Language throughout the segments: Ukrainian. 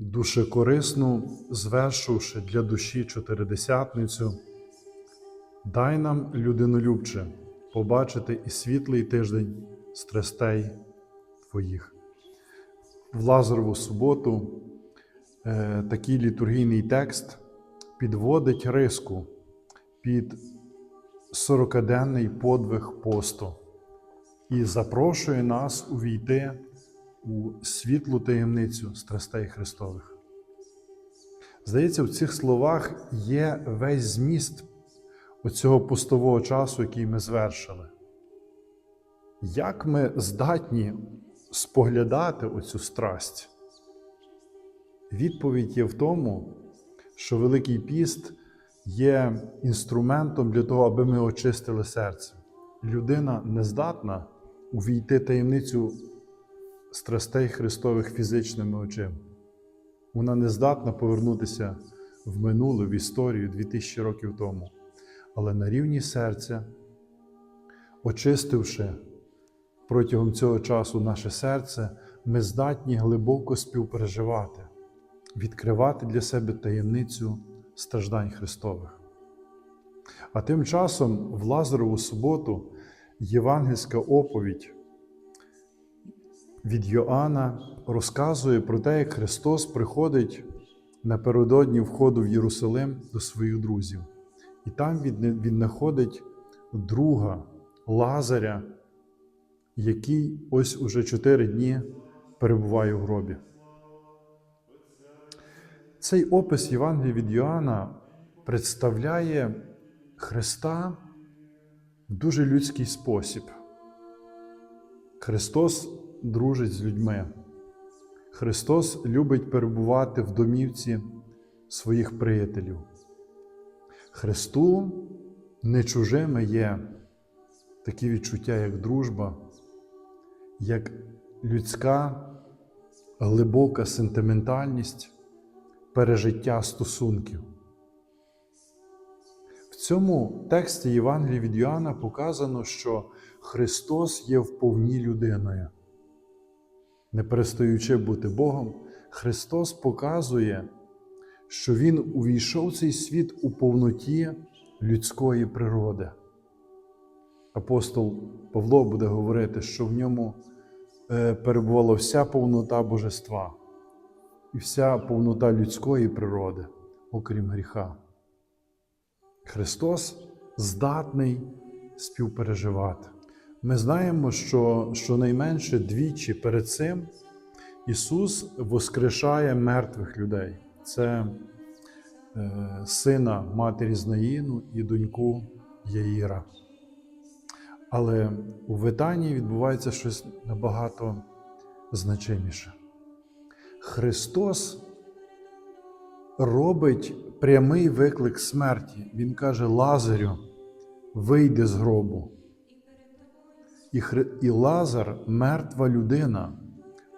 душекорисну, звершивши для душі чотиридесятницю, дай нам, людинолюбче, побачити і світлий тиждень страстей Твоїх. В Лазарову суботу е, такий літургійний текст підводить риску під сорокаденний подвиг посту і запрошує нас увійти у світлу таємницю страстей Христових. Здається, в цих словах є весь зміст оцього пустового часу, який ми звершили. Як ми здатні споглядати оцю страсть? Відповідь є в тому, що Великий піст є інструментом для того, аби ми очистили серце. Людина не здатна увійти таємницю страстей Христових фізичними очима. Вона не здатна повернутися в минуле, в історію 2000 років тому. Але на рівні серця, очистивши протягом цього часу наше серце, ми здатні глибоко співпереживати, відкривати для себе таємницю страждань Христових. А тим часом в Лазарову суботу євангельська оповідь від Йоанна розказує про те, як Христос приходить напередодні входу в Єрусалим до своїх друзів. І там він, знаходить друга Лазаря, який ось уже чотири дні перебуває в гробі. Цей опис Євангелія від Йоанна представляє Христа в дуже людський спосіб. Христос дружить з людьми. Христос любить перебувати в домівці своїх приятелів. Христу не чужими є такі відчуття, як дружба, як людська глибока сентиментальність, пережиття стосунків. В цьому тексті Євангелії від Йоанна показано, що Христос є вповні людиною. Не перестаючи бути Богом, Христос показує, що Він увійшов в цей світ у повноті людської природи. Апостол Павло буде говорити, що в ньому е, перебувала вся повнота божества і вся повнота людської природи, окрім гріха. Христос здатний співпереживати. Ми знаємо, що щонайменше двічі перед цим Ісус воскрешає мертвих людей. Це е, сина матері Знаїну і доньку Яїра. Але у Витанії відбувається щось набагато значиміше. Христос робить прямий виклик смерті. Він каже: Лазарю, вийди з гробу. І, і Лазар, мертва людина,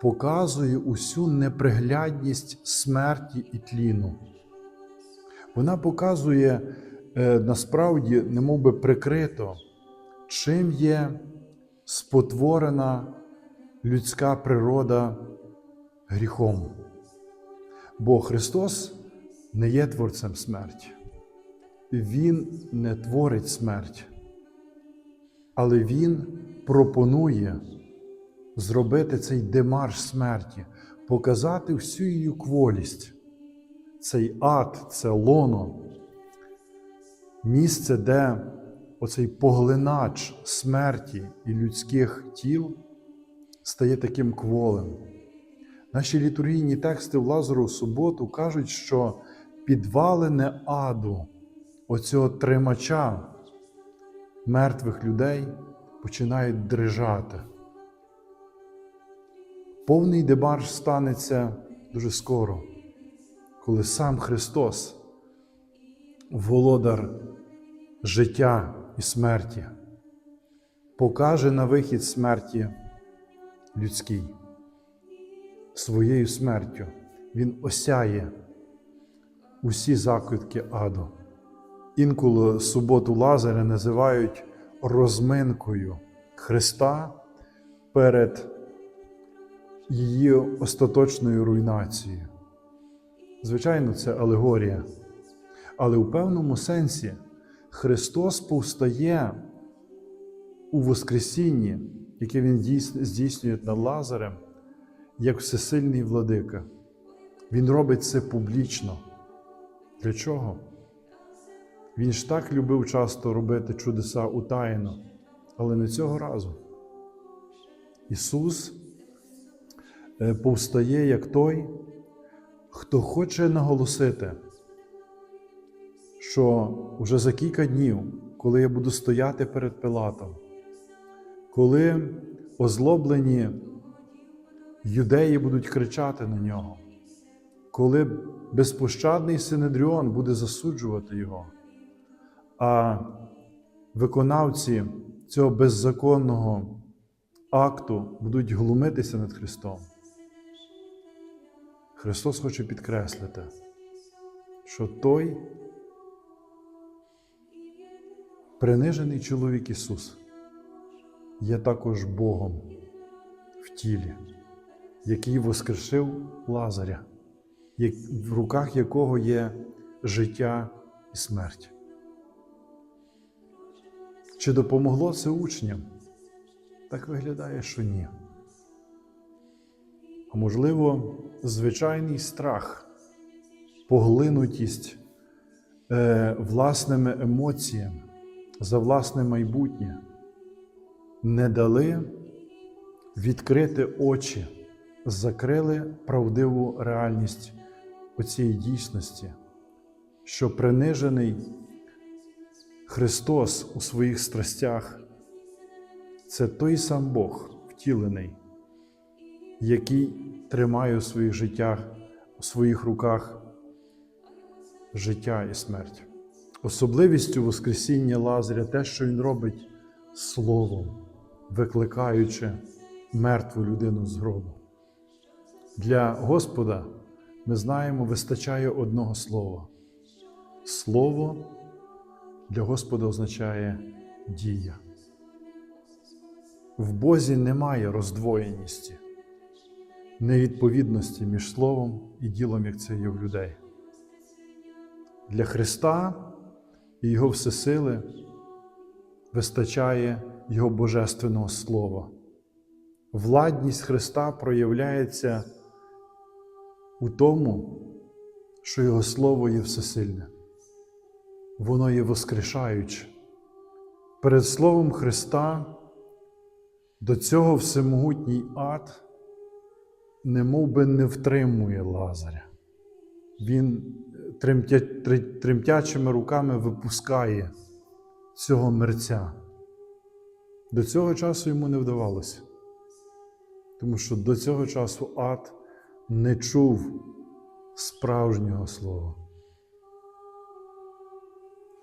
показує усю неприглядність смерті і тліну. Вона показує е, насправді, немов би прикрито, чим є спотворена людська природа гріхом. Бо Христос не є творцем смерті. Він не творить смерть, але Він пропонує зробити цей демарш смерті, показати всю її кволість, цей ад, це лоно, місце, де оцей поглинач смерті і людських тіл стає таким кволим. Наші літургійні тексти в Лазару суботу кажуть, що підвалине аду, оцього тримача мертвих людей починають дрижати. Повний дебарш станеться дуже скоро, коли сам Христос, володар життя і смерті, покаже на вихід смерті людській. Своєю смертю Він осяє усі закутки аду. Інколи суботу Лазаря називають розминкою Христа перед її остаточною руйнацією. Звичайно, це алегорія. Але у певному сенсі Христос повстає у Воскресінні, яке Він здійснює над Лазарем, як всесильний владика. Він робить це публічно. Для чого? Він ж так любив часто робити чудеса утаєно, але не цього разу. Ісус е, повстає як той, хто хоче наголосити, що вже за кілька днів, коли я буду стояти перед Пилатом, коли озлоблені юдеї будуть кричати на нього, коли безпощадний Синедріон буде засуджувати його, а виконавці цього беззаконного акту будуть глумитися над Христом. Христос хоче підкреслити, що той принижений чоловік Ісус є також Богом в тілі, який воскрешив Лазаря, в руках якого є життя і смерть. Чи допомогло це учням? Так виглядає, що ні. А можливо, звичайний страх, поглинутість е, власними емоціями за власне майбутнє не дали відкрити очі, закрили правдиву реальність оцієї дійсності, що принижений Христос у своїх страстях це той сам Бог втілений, який тримає у своїх життях, у своїх руках життя і смерть. Особливістю Воскресіння Лазаря те, що він робить словом, викликаючи мертву людину з гробу. Для Господа ми знаємо, вистачає одного слова. Слово для Господа означає дія. В Бозі немає роздвоєності, невідповідності між словом і ділом, як це є в людей. Для Христа і Його всесили вистачає Його Божественного Слова. Владність Христа проявляється у тому, що Його Слово є всесильне, воно є воскрешаюче. Перед Словом Христа до цього всемогутній ад не би не втримує Лазаря. Він тремтя, тремтячими руками випускає цього мерця. До цього часу йому не вдавалося, тому що до цього часу ад не чув справжнього слова.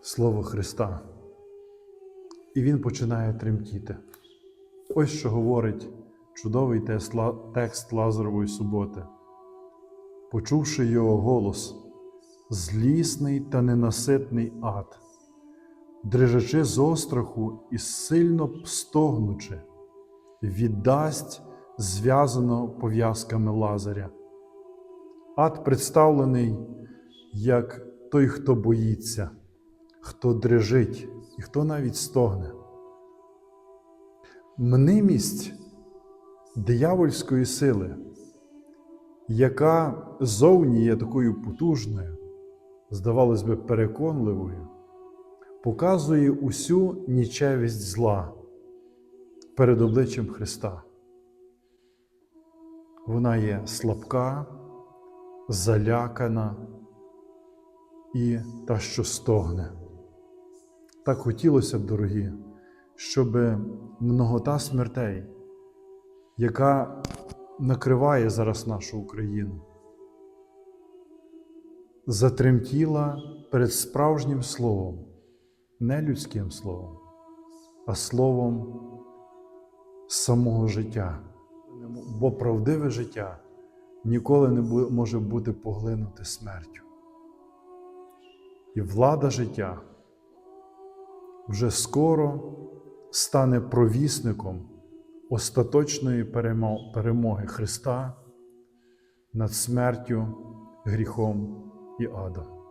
Слово Христа. І він починає тремтіти. Ось що говорить чудовий текст Лазарової суботи. Почувши його голос, злісний та ненаситний ад, дрижачи з остраху і сильно стогнучи, віддасть зв'язано пов'язками Лазаря. Ад представлений як той, хто боїться, хто дрижить і хто навіть стогне. Мнимість диявольської сили, яка зовні є такою потужною, здавалось би, переконливою, показує усю нічевість зла перед обличчям Христа. Вона є слабка, залякана і та, що стогне. Так хотілося б, дорогі, щоб многота смертей, яка накриває зараз нашу Україну, затремтіла перед справжнім словом, не людським словом, а словом самого життя. Бо правдиве життя ніколи не може бути поглинуте смертю. І влада життя вже скоро стане провісником остаточної перемоги Христа над смертю гріхом і адом.